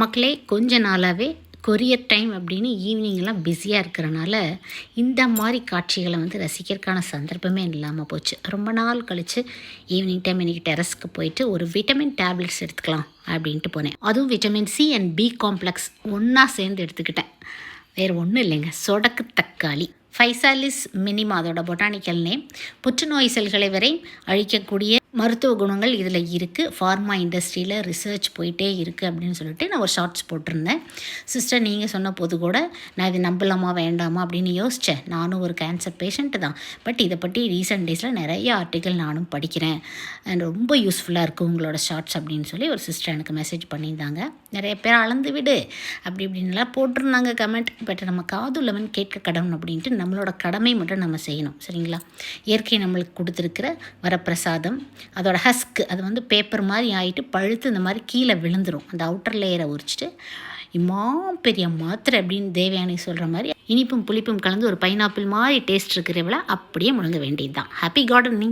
மக்களே கொஞ்ச நாளாகவே கொரியர் டைம் அப்படின்னு ஈவினிங்லாம் பிஸியாக இருக்கிறனால இந்த மாதிரி காட்சிகளை வந்து ரசிக்கிறதுக்கான சந்தர்ப்பமே இல்லாமல் போச்சு. ரொம்ப நாள் கழித்து ஈவினிங் டைம் இன்றைக்கி டெரஸ்க்கு போயிட்டு ஒரு விட்டமின் டேப்லெட்ஸ் எடுத்துக்கலாம் அப்படின்ட்டு போனேன். அதுவும் vitamin C and B complex ஒன்றா சேர்ந்து எடுத்துக்கிட்டேன். வேறு ஒன்றும் இல்லைங்க சொடக்கு தக்காளி. ஃபைசாலிஸ் மினிமா அதோட பொட்டானிக்கல் நேம் புற்றுநோய் செல்களை வரை அழிக்கக்கூடிய மருத்துவ குணங்கள் இதில் இருக்குது ஃபார்மா இண்டஸ்ட்ரியில் ரிசர்ச் போயிட்டே இருக்குது அப்படின்னு சொல்லிட்டு நான் ஒரு ஷார்ட்ஸ் போட்டிருந்தேன். சிஸ்டர் நீங்கள் சொன்ன போது கூட நான் இதை நம்பலாமா வேண்டாமா அப்படின்னு யோசித்தேன் நானும் ஒரு கேன்சர் பேஷண்ட்டு தான். பட் இதை பற்றி ரீசெண்ட் டேஸில் நிறைய ஆர்டிக்கல் நானும் படிக்கிறேன். அண்ட் ரொம்ப யூஸ்ஃபுல்லாக இருக்குது உங்களோட ஷார்ட்ஸ் அப்படின்னு சொல்லி ஒரு சிஸ்டர் எனக்கு மெசேஜ் பண்ணியிருந்தாங்க. நிறைய பேர் அளந்து விடு. அப்படி இப்படின்லாம் போட்டிருந்தாங்க கமெண்ட் பட் நம்ம காதுள்ளவன் கேட்க கடவுள் அப்படின்ட்டு நம்மளோட கடமை மட்டும் நம்ம செய்யணும். சரிங்களா? இயற்கை நம்மளுக்கு கொடுத்துருக்கிற வரப்பிரசாதம் அதோட ஹஸ்க்கு அது வந்து பேப்பர் மாதிரி ஆகிட்டு பழுத்து இந்த மாதிரி கீழே விழுந்துடும் அந்த அவுட்டர் லேயரை உரிச்சிட்டு இம்மா பெரிய மாத்திரை அப்படின்னு தேவயானி சொல்கிற மாதிரி இனிப்பும் புளிப்பும் கலந்து ஒரு பைனாப்பிள் மாதிரி டேஸ்ட் இருக்கிறவள அப்படியே முழுங்க வேண்டியது தான் ஹாப்பி கார்டனிங்